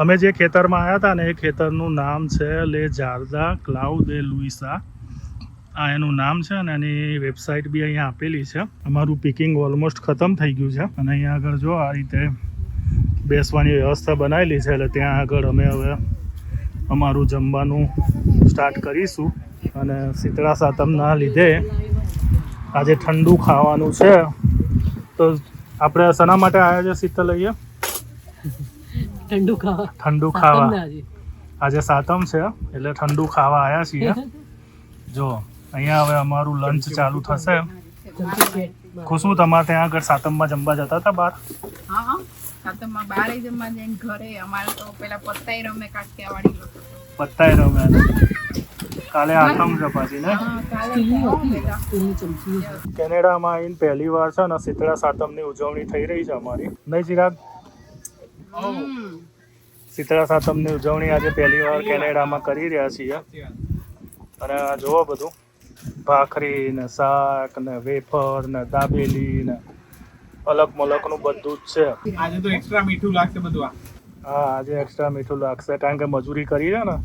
અમે જે ખેતરમાં આવ્યા હતા ને એ ખેતરનું નામ છે લે જારદા ક્લાઉ દે લુઈસા આ એનું નામ છે અને એની વેબસાઇટ બી અહીંયા આપેલી છે. અમારું પિકિંગ ઓલમોસ્ટ ખતમ થઈ ગયું છે. અને અહીંયા આગળ જો આ રીતે બેસવાની વ્યવસ્થા બનાવેલી છે, એટલે ત્યાં આગળ અમે હવે અમારું જમવાનું સ્ટાર્ટ કરીશું. અને શીતળા સાતમના લીધે આજે ઠંડુ ખાવાનું છે. તો આપણે શેના માટે આવ્યા છે શીતલ અહીંયા ઠંડુ ખાવા. ઠંડુ ખાવા. આજે. સાતમ છે એટલે ઠંડુ ખાવા આવ્યા છીએ. જો અહીંયા હવે અમારું લંચ ચાલુ થશે. ખુશું તમારે ત્યાં આગળ સાતમમાં જમવા જતા હતા બહાર? હા હા. સાતમમાં બારે જમવા જઈને ઘરે. અમારે તો પેલા પત્તાઈ રમે કાઠિયાવાડી લોકો. પત્તાય રમ્યા કાલે આઠમ છે પાછી ને. કેનેડામાં આવીને પહેલી વાર છે ને શીતળા સાતમની ઉજવણી થઈ રહી છે અમારી. નહીં ચિરાગ. શીતળા સાતમની ઉજવણી આજે પહેલી વાર કેનેડામાં કરી રહ્યા છીએ. અને આ જુઓ બધું. ભાખરી ને શાક ને વેફર ને દાબેલી ને અલગ મલકનું બધું જ છે. આજે તો એક્સ્ટ્રા મીઠું લાગશે બધું હા આજે એક્સ્ટ્રા મીઠું લાગશે. કારણ કે મજૂરી કરી છે ને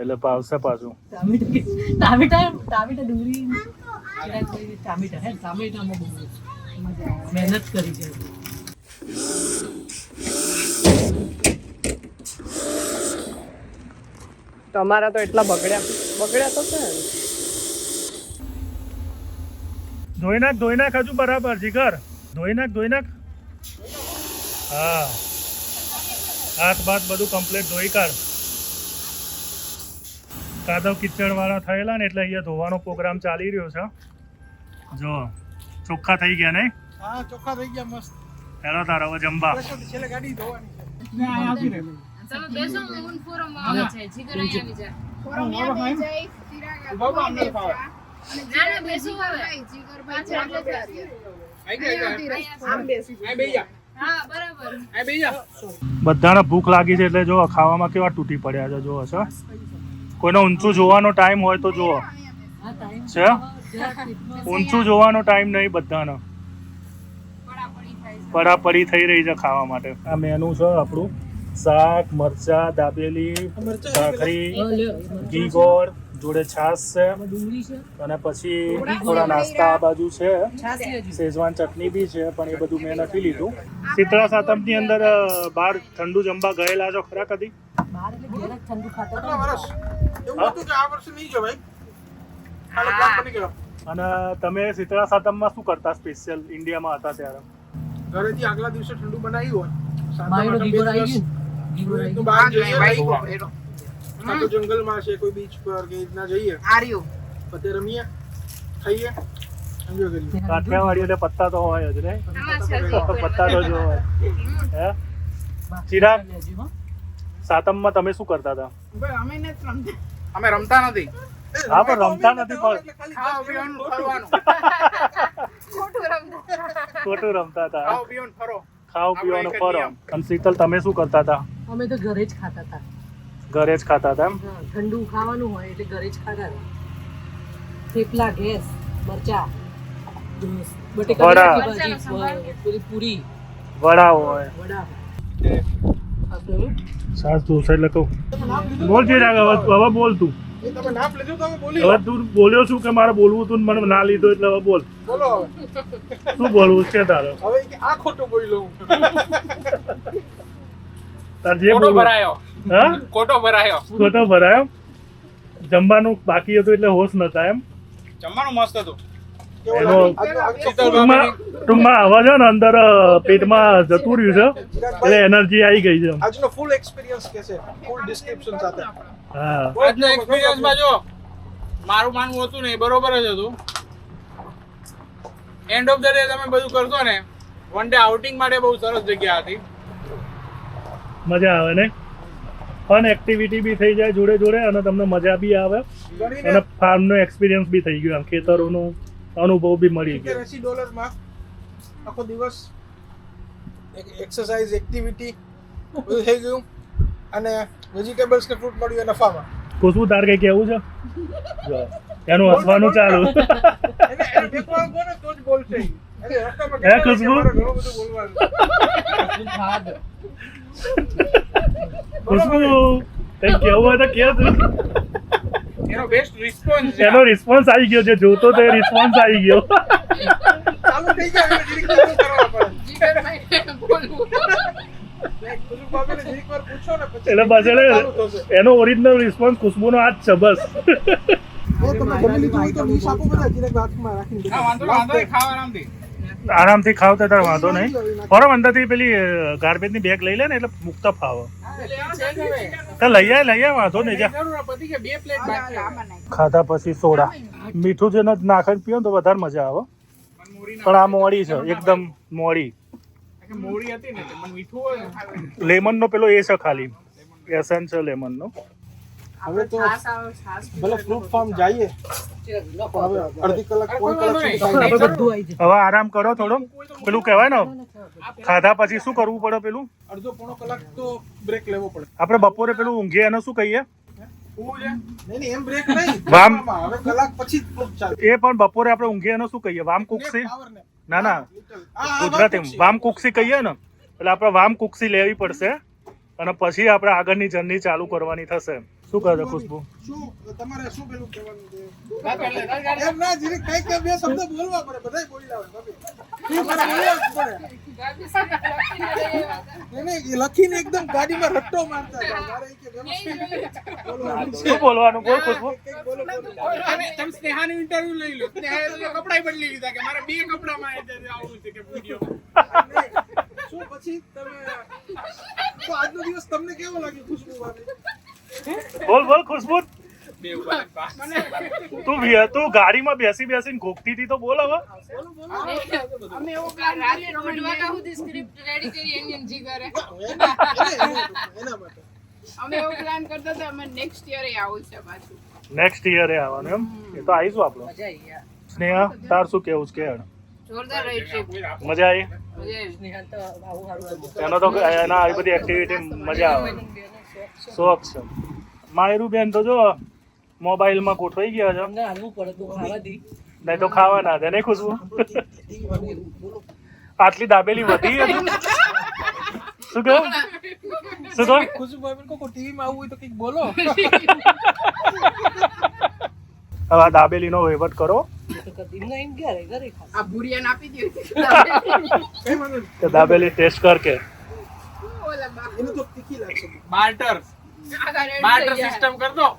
એટલે ભાવશે પાછું. ટામેટા ટામેટા ડુંગળી ટામેટા હે ટામેટામાં મહેનત કરી છે. તમારા તો એટલા બગડ્યા. બગડ્યા તો છે. ધોઈ નાખ ધોઈ નાખ હજુ બરાબર જીગર. ધોઈ નાખ ધોઈ નાખ. હા. હાથ બાથ બધું કમ્પ્લીટ ધોઈ કાઢ. કાદવ કિચડ વાળા થયેલા ને એટલે અહીંયા ધોવાનો પ્રોગ્રામ ચાલી રહ્યો છે. જો ચોખ્ખા થઈ ગયા નહીં? હા ચોખ્ખા થઈ ગયા મસ્ત. હેલો તારા હવે જમવા. છેલ્લે ગાડી ધોવાની બેસો હું આવે છે જીગર આવી જાય ચિરાગ અમને ફાવે. ના ના બેસો હવે. જીગર ગયા. આમ બેસી બધાને ભૂખ લાગી છે એટલે જો ખાવામાં કેવા તૂટી પડ્યા છે જો છે કોઈને ઊંચું જોવાનો ટાઈમ હોય તો જુઓ. છે? ઊંચું જોવાનો ટાઈમ નહીં બધાનો. પડાપડી પરાપરી થઈ રહી છે ખાવા માટે. આ મેનુ છે આપણું. શાક મરચા દાબેલી ભાખરી ઘી ગોળ જોડે છાશ છે. અને પછી થોડા નાસ્તા આ બાજુ છે. શેઝવાન ચટણી બી છે પણ એ બધું મેં નથી લીધું. શીતળા સાતમની અંદર બહાર ઠંડુ જમવા ગયેલા છો ખરા કદી? બહાર એટલે ઘેર જ ઠંડુ ખાતા કેટલા હતા વર્ષ? એવું હતું કે આ વર્ષે નહીં જવાય? ખાલી પ્લાન બની ગયો. અને તમે શીતળા સાતમમાં શું કરતા સ્પેશિયલ ઇન્ડિયામાં હતા ત્યારે. ઘરેથી આગલા દિવસે ઠંડુ બનાવ્યું હોય. તો બહાર જઈએ બાઈક તો જંગલમાં છે કોઈ બીચ પર કે રીતના જઈએ. પછી રમીએ ખાઈએ કાઠિયાવાડી પત્તા તો હોય જ ને? આમાં છે હજી. પત્તા તો જો હોય. હે? ચિરાગ. સાતમમાં તમે શું કરતા હતા? અમે રમતા. નથી. હા પણ રમતા નથી પણ ખોટું. રમતા. હતા. ખાવા પીવાનું ફરો. અને શીતલ તમે શું કરતા હતા? અમે તો ઘરે જ ખાતા હતા. ઘરે જ ખાતા હતા એમ? ઠંડુ ખાવાનું હોય એટલે ઘરે જ ખાતા હતા. થેપલા ગેસ મરચા બટેકા પૂરી. વડા હોય. વડા તું એટલે કહું બોલ છે રાગ હવે બોલ તું. એ તમે નાપ લીધું તો અમે બોલી હવે તું બોલ્યો છું કે મારે બોલવું તું મને ના લીધો એટલે હવે બોલ. બોલો. શું બોલવું છે તારે? હવે આ ખોટું બોલ્યો હું. તાર જે ખોટો ભરાયો. હા? ખોટો ભરાયો. ખોટો ભરાયો. જમવાનું બાકી હતું એટલે હોશ નતા એમ. જમવાનું મસ્ત હતું. ટૂંકમાં ટૂંકમાં આવા છે ને અંદર પેટમાં જતું રહ્યું છે. એટલે એનર્જી આવી ગઈ છે આજનો ફૂલ એક્સપિરિયન્સ કે છે? ફૂલ ડિસ્ક્રિપ્શન સાથે. હા. આજનો એક્સપિરિયન્સમાં જો મારું માનવું હતું ને એ બરોબર જ હતું. એન્ડ ઓફ ધ ડે તમે બધું કરશો ને વન ડે આઉટિંગ માટે બહુ સરસ જગ્યા હતી. મજા આવે ને ફન એક્ટિવિટી બી થઈ જાય જોડે જોડે અને તમને મજા બી આવે. અને ફાર્મનો એક્સપિરિયન્સ બી થઈ ગયો. આમ ખેતરોનો અનુભવ બી મળી ગયો. એસી ડોલરમાં આખો દિવસ એક્સરસાઇઝ એક્ટિવિટી બધું થઈ ગયું. અને વેજીટેબલ્સ કે ફ્રૂટ મળ્યું નફામાં. ફામાં ખુશબુ તાર કઈ કેવું છે? એનું હસવાનું ચાલુ. બોલશે. હે, ખુશ્બુ? ખુશ્બુ? કંઈક કેવું હોય તો કે એનો બેસ્ટ રિસ્પોન્સ છે. એનો રિસ્પોન્સ આવી ગયો છે જોતો તો રિસ્પોન્સ આવી ગયો. ચાલુ થઈ જાય એટલે બસ એટલે એનો ઓરિજિનલ રિસ્પોન્સ ખુશ્બુનો આ જ છે બસ. તમે જમી લીધું તો ડીશ આપો બધા જરીક હાથમાં રાખીને વાંધો વાંધો ખાવા આરામથી આરામથી ખાવ તો તારે વાંધો નહીં. બરાબર અંદરથી પેલી ગાર્બેજની બેગ લઈ લે ને એટલે મુક્ત ફાવ. તો લઈ આવે લઈ આવે વાંધો નહીં જા. ખાધા પછી સોડા. મીઠું જે નથી નાખીને પીઓ તો વધારે મજા આવે પણ આ મોડી છે એકદમ મોડી લેમન ને ને. પેલો એ છે ખાલી. એસન છે લેમનનો હવે તો ભલે ફ્રૂટ ફાર્મ જઈએ. હવે અડધી કલાક કલાક વાંધો સુધી નહીં. time બધું આવી જાય. હવે આરામ કરો થોડો. પેલું કહેવાય ને ખાધા પછી શું કરવું પડે પેલું? અડધો પોણો કલાક તો બ્રેક લેવો પડે. આપણે બપોરે પેલું ઊંઘીએ એને શું કહીએ? શું છે? નહીં નહીં એમ બ્રેક નહીં. વામ. હવે કલાક પછી જ ફ્રૂટ ચાલે. એ પણ બપોરે આપણે ઊંઘીએ એને શું કહીએ? વામ કુક્ષી? ના. ના ગુજરાતીમાં વામ કુક્ષી. કહીએ ને એટલે આપણે વામ કુક્ષી લેવી પડશે અને પછી આપણે આગળની જર્ની ચાલુ કરવાની થશે. શું છે ખુશ્બુ શું તમારે શું પેલું કહેવાનું છે એમ ના જરીક કંઈક બે શબ્દ બોલવા પડે બધાય બોલી લાવે લખીને એકદમ ગાડીમાં રટ્ટો મારતા. શું બોલવાનું બોલ ખુશ્બુ. તમે સ્નેહાનું ઇન્ટરવ્યુ લઈ લો કપડા બદલી લીધા કે મારે બે કપડામાં આવું છે કે વીડિયો શું પછી તમે તો આજનો દિવસ તમને કેવો લાગ્યો ખુશ્બુ? બોલ બોલ ખુશ્બુ બે ઊભા મને તું તું ગાડીમાં બેસી બેસીને ઘોકતી હતી તો બોલ હવે. અમે એવો પ્લાન કરીએ દોઢ વાગ્યા સુધી સ્ક્રિપ્ટ રેડી કરી એની અને જીગરે એના એના માટે અમે એવો પ્લાન કરતા હતા અમે નેક્સ્ટ યરે આવું છે પાછું. નેક્સ્ટ યરે આવવાનું એમ? એ તો આવીશું આપણે મજા આવી યાર સ્નેહા તાર શું કેવું છે? કે જોરદાર રહી ટ્રીપ મજા આવી એનો તો એના આવી બધી એક્ટિવિટી મજા આવે. શોખ છે. માયરું બેન તો જો મોબાઈલમાં ગોઠવાઈ ગયા છે. અમને તો ખાવા ના દે. નહીં ખુશબુ? આટલી દાબેલી વધી હતી શું કહ્યું શું કહ્યું ખુશબુ ભાભી કો ટીવીમાં આવવું હોય તો કંઈક બોલો. હવે આ દાબેલીનો વહીવટ કરો. નહીં નહીં. દાબેલી ટેસ્ટ કર કે. એને તો તીખી લાગશે. બાર્ટર. સિસ્ટમ કર દો.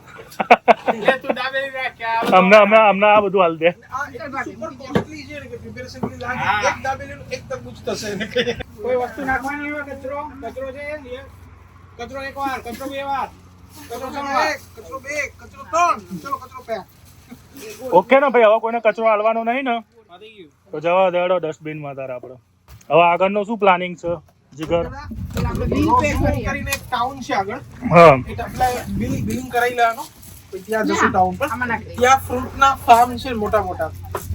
આ અમને અમને આ બધું હાલ દે. કોઈ વસ્તુ નાખવાની હોય? કચરો? કચરો છે? કચરો એક વાર કચરો બે વાર. કચરો ત્રણ કચરો વાર. એક, કચરો બે, કચરો ત્રણ. ચલો કચરો pack. ઓકે ને ભાઈ હવે કોઈને કચરો હાલવાનો નહીં ને? તો જવા દેડો ડસ્ટબિનમાં તારે આપડે. હવે આગળનો શું પ્લાનિંગ છે? જીગર. બિલ પે કરીને એક ટાઉન છે આગળ હા. એ apply- બિલ બિલિંગ કરાવી લેવાનું. ત્યાં જશું ટાઉન પર. ત્યાં ફ્રૂટના ફાર્મ છે મોટા મોટા.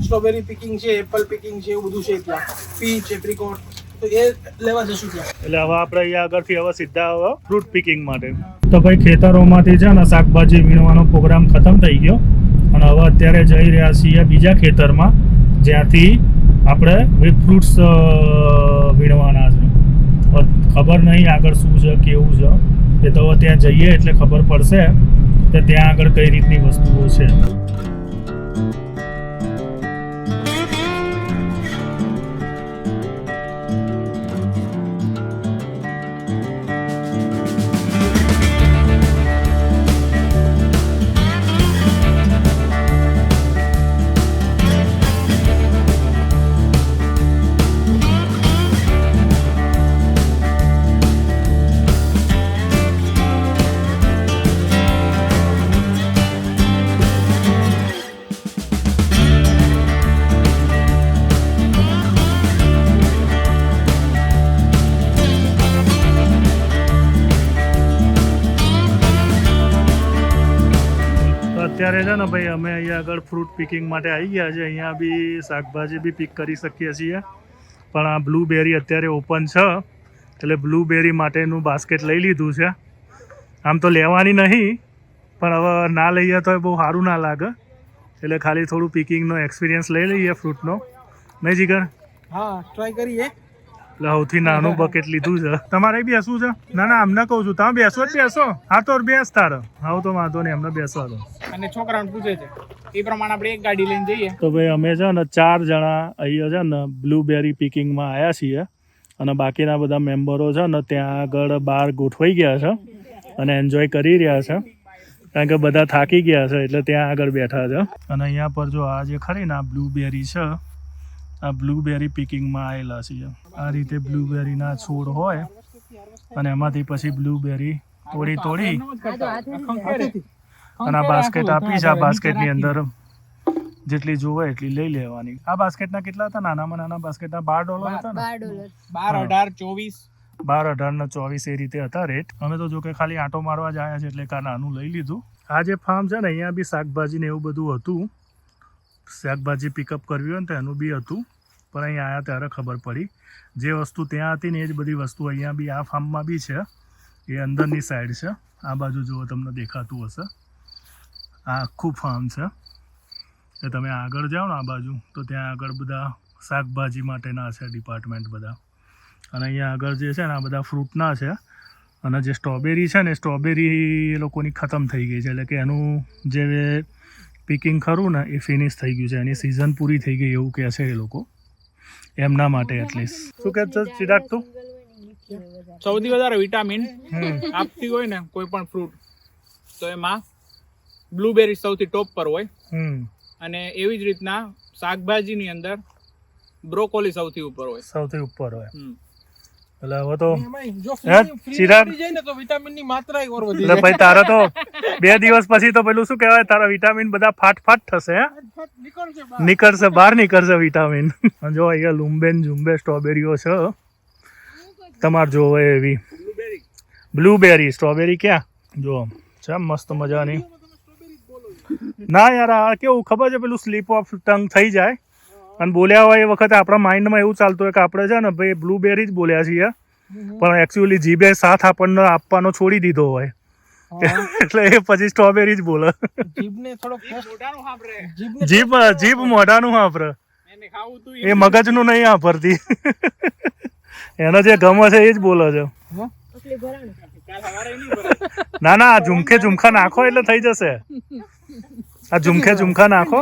સ્ટ્રોબેરી પિકિંગ છે એપલ પિકિંગ છે એવું બધું છે ત્યાં. પીચ એપ્રિકોટ તો એ લેવા જશું ત્યાં. એટલે હવે આપણે અહીંયા આગળથી હવે સીધા હવે ફ્રૂટ પિકિંગ માટે. તો ભાઈ ખેતરોમાંથી છે ને શાકભાજી વીણવાનો પ્રોગ્રામ ખતમ થઈ ગયો. અને હવે અત્યારે જઈ રહ્યા છીએ બીજા ખેતરમાં જ્યાંથી આપણે ફ્રૂટ્સ વીણવાના છે. હવે ખબર નહીં આગળ શું છે, કેવું છે. એ તો ત્યાં જઈએ એટલે ખબર પડશે કે ત્યાં આગળ કઈ રીતની વસ્તુઓ છે. અત્યારે છે ને ભાઈ, અમે અહીંયા આગળ ફ્રૂટ પિકિંગ માટે આવી ગયા છે. અહીંયા બી શાકભાજી બી પિક કરી શકીએ છીએ. પણ આ બ્લૂબેરી અત્યારે ઓપન છે. એટલે બ્લૂબેરી માટેનું બાસ્કેટ લઈ લીધું છે. આમ તો લેવાની નહીં, પણ હવે ના લઈએ તો બહુ સારું ના લાગે. એટલે ખાલી થોડું પિકિંગનો એક્સપિરિયન્સ લઈ લઈએ ફ્રૂટનો નહીં જીગર? હા ટ્રાય કરીએ. સૌથી નાનું બકેટ લીધું છે. તમારે બેસવું છે? ના ના અમને કહું છું. તમે બેસો જ બેસો. હા તો બેસ તારે. હા તો વાંધો નહીં અમને બેસવા દો. અને છોકરાઓને પૂછે છે એ પ્રમાણે આપણે એક ગાડી લઈને જઈએ. તો ભાઈ અમે છે ને ચાર જણા અહીંયા છે ને બ્લુબેરી પિકિંગમાં આવ્યા છીએ. અને બાકીના બધા મેમ્બરો છે ને ત્યાં આગળ બહાર ગોઠવાઈ ગયા છે અને એન્જોય કરી રહ્યા છે. કારણ કે બધા થાકી ગયા છે એટલે ત્યાં આગળ બેઠા છે. અને અહીંયા પર જો આ જે ખરી ને આ બ્લુબેરી છે આ બ્લુબેરી પિકિંગમાં આવેલા છીએ. આ રીતે બ્લુબેરીના છોડ હોય અને એમાંથી પછી બ્લુબેરી તોડી તોડી અને આ બાસ્કેટ આપી છે. આ બાસ્કેટની અંદર જેટલી જોવે એટલી લઈ લેવાની. આ બાસ્કેટના કેટલા હતા? નાનામાં નાના બાસ્કેટના બાર ડોલર હતા ને? બાર અઢાર ચોવીસ. બાર અઢાર ને ચોવીસ એ રીતે હતા રેટ અમે તો જો કે ખાલી આંટો મારવા જ આવ્યા છે એટલે કા નાનું લઈ લીધું. આ જે ફાર્મ છે ને અહીંયા બી શાકભાજી ને એવું બધું હતું. શાકભાજી પિકઅપ કરવી હોય ને તો એનું બી હતું. પણ અહીંયા આવ્યા ત્યારે ખબર પડી. જે વસ્તુ ત્યાં હતી ને એ જ બધી વસ્તુ અહીંયા બી આ ફાર્મમાં બી છે. એ અંદરની સાઈડ છે. આ બાજુ જુઓ તમને દેખાતું હશે. આ આખું ફાર્મ છે. એ તમે આગળ જાઓ ને આ બાજુ, તો ત્યાં આગળ બધા શાકભાજી માટેના છે ડિપાર્ટમેન્ટ બધા. અને અહીંયા આગળ જે છે ને આ બધા ફ્રૂટના છે. અને જે સ્ટ્રોબેરી છે ને સ્ટ્રોબેરી એ લોકોની ખતમ થઈ ગઈ છે. એટલે કે એનું જે પિકિંગ ખરું ને એ ફિનિશ થઈ ગયું છે એની સિઝન પૂરી થઈ ગઈ એવું કહે છે એ લોકો. એમના માટે એટલીસ્ટ શું કહે છે ચિરાગ તું? સૌથી વધારે વિટામિન આપતી હોય ને કોઈ પણ ફ્રૂટ તો એમાં બ્લુબેરી સૌથી ટોપ પર હોય. અને એવી જ રીતના શાકભાજીની અંદર બ્રોકોલી સૌથી ઉપર હોય. સૌથી ઉપર હોય. એટલે હવે તો ચિરાગ? એટલે ભાઈ તારા તો બે દિવસ પછી તો પેલું શું કહેવાય? તારા વિટામિન બધા ફાટ ફાટ થશે નીકળશે બહાર. નીકળશે વિટામિન જો અહીંયા લુંબેન ઝુંબે સ્ટ્રોબેરીઓ છે. તમારે જોવે એવી. બ્લુબેરી સ્ટ્રોબેરી ક્યાં? જો છે મસ્ત મજાની. ના યાર આ કેવું ખબર છે પેલું સ્લીપ ઓફ ટંગ થઈ જાય? અને બોલ્યા હોય એ વખતે આપણા માઇન્ડમાં એવું ચાલતું હોય કે આપણે છે ને ભાઈ બ્લુબેરી જ બોલ્યા છીએ. પણ એકચ્યુઅલી જીભે સાથ આપણને આપવાનો છોડી દીધો હોય. એટલે એ પછી સ્ટ્રોબેરી જ બોલે. જીભ જીભ મોઢાનું વાપરે એ મગજનું એ મગજનું નહીં વાપરતી એનો જે ગમો છે એ જ બોલે છે. ના ના ઝુમખે ઝુમખા નાખો એટલે થઈ જશે. આ ઝુમખે ઝુમખા નાખો.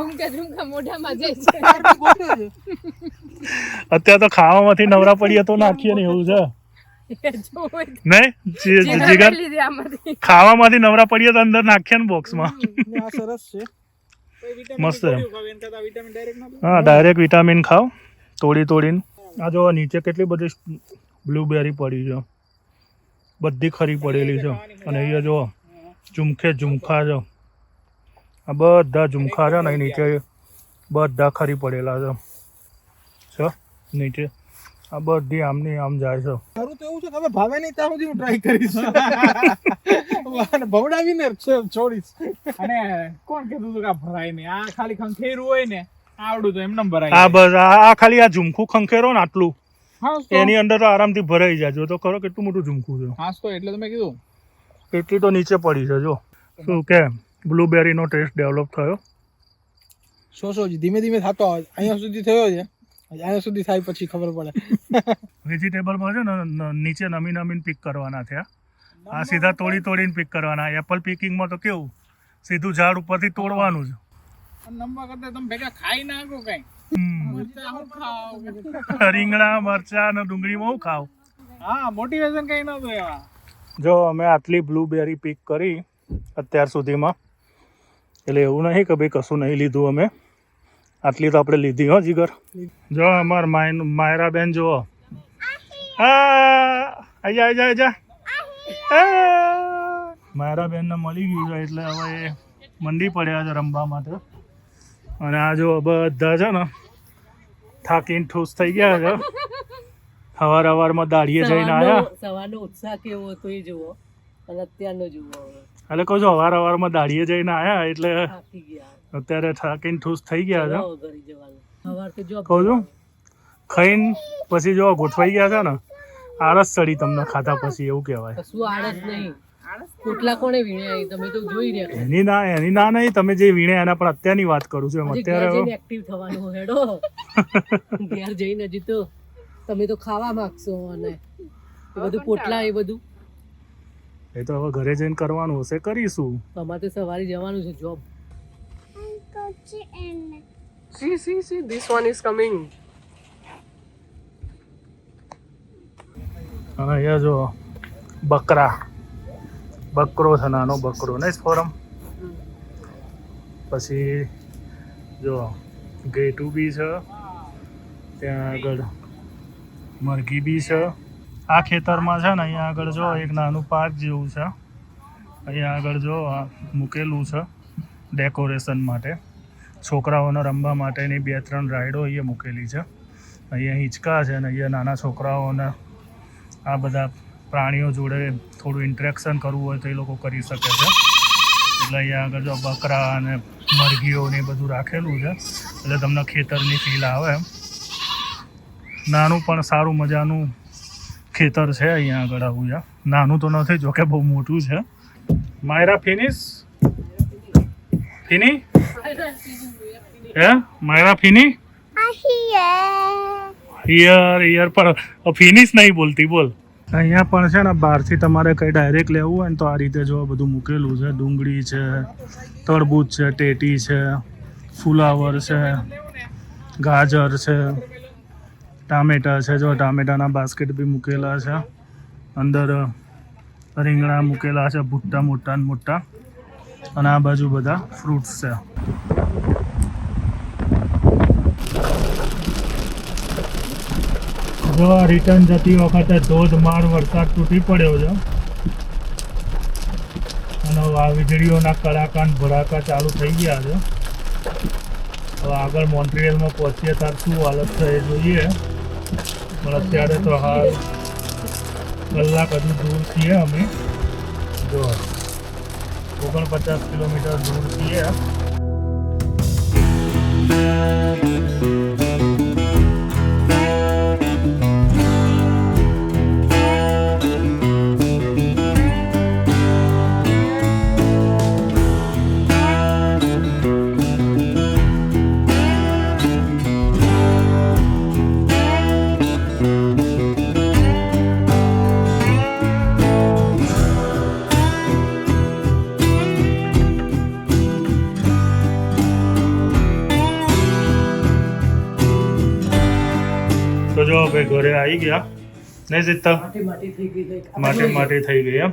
અત્યારે તો ખાવામાંથી નવરા પડીએ તો નાખીએ ને એવું છે. નહીં? જીગર ખાવામાંથી નવરા પડીએ તો અંદર નાખીએ ને બોક્સમાં. સરસ છે. મસ્ત. હા ડાયરેક્ટ વિટામિન ખાઓ તોડી તોડીને. આ જો નીચે કેટલી બધી બ્લુબેરી પડી છે. બધી ખરી પડેલી છે. અને અહીંયા જો ઝુમખે ઝુમખા છે. આ બધા ઝુમખા છે ને નીચે બધા ખરી પડેલા છે. છે? નીચે. આ બધી આમની આમ જાય છે. મારું તો એવું છે કે હવે ભાવે નહીં ત્યાં સુધી હું ટ્રાય કરીશ. ભવડાવીને છોડીશ. અને કોણ કીધું હતું કે આ ભરાય નહીં? આ ખાલી ખંખેરું હોય ને આવડું તો એમને ભરાય આ બસ આ આ ખાલી આ ઝુમખું ખંખેરો ને આટલું. એની અંદર તો આરામથી ભરાઈ જાય. જો તો ખરો કેટલું મોટું ઝુમખું છે. હા તો એટલે તમે કીધું. કેટલી તો નીચે પડી છે જો. શું કે? બ્લુબેરીનો ટેસ્ટ ડેવલપ થયો. સો સો ધીમે ધીમે થતો આવે અહીંયા સુધી થયો છે? અહીંયા સુધી થાય પછી ખબર પડે. વેજીટેબલમાં છે ને નીચે નમી નમીને પીક કરવાના થયા. આ સીધા તોડી તોડીને પિક કરવાના. એપલ પીકિંગમાં તો કેવું? સીધું ઝાડ ઉપરથી તોડવાનું છે નંબર કરતા તમે ભેગા ખાઈ નાખો કઈ. મરચાં રીંગણા મરચા અને ડુંગળીમાં હું ખાવ હા મોટિવેશન કઈ નતું એવા. જો અમે આટલી બ્લુબેરી પીક કરી અત્યાર સુધીમાં. એટલે એવું નહીં કે ભાઈ કશું નહીં લીધું અમે. આટલી તો આપણે લીધી હો જીગર. જો અમાર માય માયરા બેન જુઓ આજા આજા આજા. માયરા બેનને મળી ગયું છે એટલે હવે એ મંડી પડ્યા છે રમવા માટે. અને આ જો બધા છે ને થાકીને ઠૂસ થઈ ગયા છે. સવાર અવારમાં દાઢીએ જઈને આવ્યા સવારનો ઉત્સાહ કેવો હતો એ જુઓ. અને અત્યારનો જુઓ. એટલે કહું છું અવાર અવારમાં દાઢીએ જઈને આવ્યા એટલે અત્યારે થાકીને ઠૂસ થઈ ગયા છે. કહું છું. ખાઈને પછી જો ગોઠવાઈ ગયા છે ને આળસ ચડી તમને ખાધા પછી એવું કહેવાય. શું આળસ નહીં. પોટલા કોણે વીણ્યા તમે તો જોઈ રહ્યા એની ના એની ના નહીં તમે જે વીણ્યા એના પણ અત્યારની વાત કરું છું એમ. અત્યારે એક્ટિવ થવાનું હેડો. ઘેર જઈને હજી તો તમે તો ખાવા માંગશો અને બધું પોટલા એ બધું. એ તો હવે ઘરે જઈને કરવાનું હશે કરીશું. અમારે તો સવારે જવાનું છે job see see see this one is coming અને અહીંયા જો બકરા. બકરો છે નાનો બકરો. નહીં ફોરમ પછી જો ગેટુ બી છે ત્યાં આગળ મરઘી બી છે. આ ખેતરમાં છે ને અહીંયા આગળ જો એક નાનું પાર્ક જેવું છે. અહીંયા આગળ જો મૂકેલું છે ડેકોરેશન માટે. છોકરાઓને રમવા માટેની બે ત્રણ રાઈડો અહીંયા મૂકેલી છે. અહીંયા હિંચકા છે ને અહીંયા નાના છોકરાઓને આ બધા પ્રાણીઓ જોડે થોડું ઇન્ટરેક્શન કરવું હોય તો એ લોકો કરી શકે છે. એટલે અહીંયા આગળ જો બકરા અને મરઘીઓ ને બધું રાખેલું છે. એટલે તમને ખેતરની ફીલ આવે એમ. નાનું પણ સારું મજાનું ખેતર છે અહીંયા આગળ આવું છે નાનું તો નથી જોકે બહુ મોટું છે. માયરા ફિનિશ ફિની હે? માયરા ફિની હિયર હિયર પણ ફિનિશ નહીં બોલતી બોલ. અહીંયા પણ છે ને બહારથી તમારે કંઈ ડાયરેક્ટ લેવું હોય ને તો આ રીતે જો બધું મૂકેલું છે. ડુંગળી છે તરબૂચ છે ટેટી છે ફુલાવર છે ગાજર છે. ટામેટા છે. જો ટામેટાના બાસ્કેટ બી મૂકેલા છે. અંદર રીંગણા મૂકેલા છે, ભૂટ્ટા મોટા ને મોટા. અને આ બાજુ બધા ફ્રૂટ્સ છે. જો રિટર્ન જતી વખતે ધોધમાર વરસાદ તૂટી પડ્યો છે. અને વીજળીઓના કડાકાંડ ભરાકા ચાલુ થઈ ગયા છે. હવે આગળ મોન્ટ્રિયલમાં પહોંચીએ ત્યારે શું હાલત છે એ જોઈએ. પણ અત્યારે તો હાલ કલાક હજુ દૂર છીએ અમે. જો ઓગણપચાસ કિલોમીટર દૂર છીએ. જો ભાઈ ઘરે આવી ગયા. નહીં જીતતા? માટી માટી થઈ ગઈ એમ?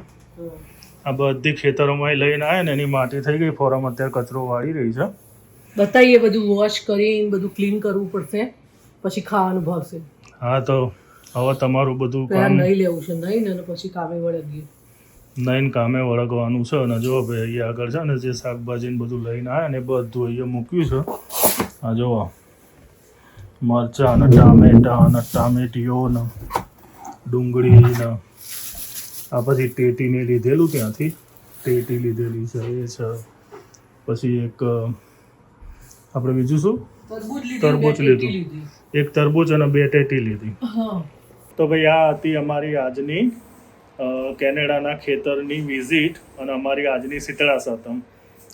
આ બધી ખેતરોમાં લઈને આવ્યા ને એની માટી થઈ ગઈ. ફોરમ અત્યારે કચરો વાળી રહી છે. બતાવીએ બધું વોશ કરીને બધું ક્લીન કરવું પડશે. પછી ખાવાનું ભાવશે હા તો હવે તમારું બધું કામ નહીં લેવું છે નહીં ને પછી કામે વળગીએ. નહીં કામે વળગવાનું છે. અને જો ભાઈ અહીંયા આગળ છે ને જે શાકભાજી બધું લઈને આવ્યા ને બધું અહીંયા મૂક્યું છે. આ જુઓ મરચાં અને ટામેટા અને ટામેટીઓ ને ડુંગળી ને. આ પછી ટેટીને લીધેલું ત્યાંથી ટેટી લીધેલી છે એ છે. પછી એક આપણે બીજું શું? તરબૂચ લીધું. એક તરબૂચ અને બે ટેટી લીધી. તો ભાઈ આ હતી અમારી આજની કેનેડાના ખેતરની વિઝિટ અને અમારી આજની શીતળા સાતમ.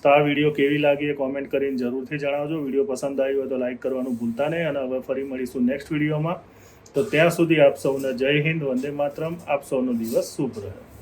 તો આ વીડિયો કેવી લાગી એ કોમેન્ટ કરીને જરૂરથી જણાવજો. વીડિયો પસંદ આવ્યો હોય તો લાઈક કરવાનું ભૂલતા નહીં અને હવે ફરી મળીશું નેક્સ્ટ વિડીયોમાં. તો ત્યાં સુધી આપ સૌને જય હિન્દ, વંદે માતરમ. આપ સૌનો દિવસ શુભ રહે.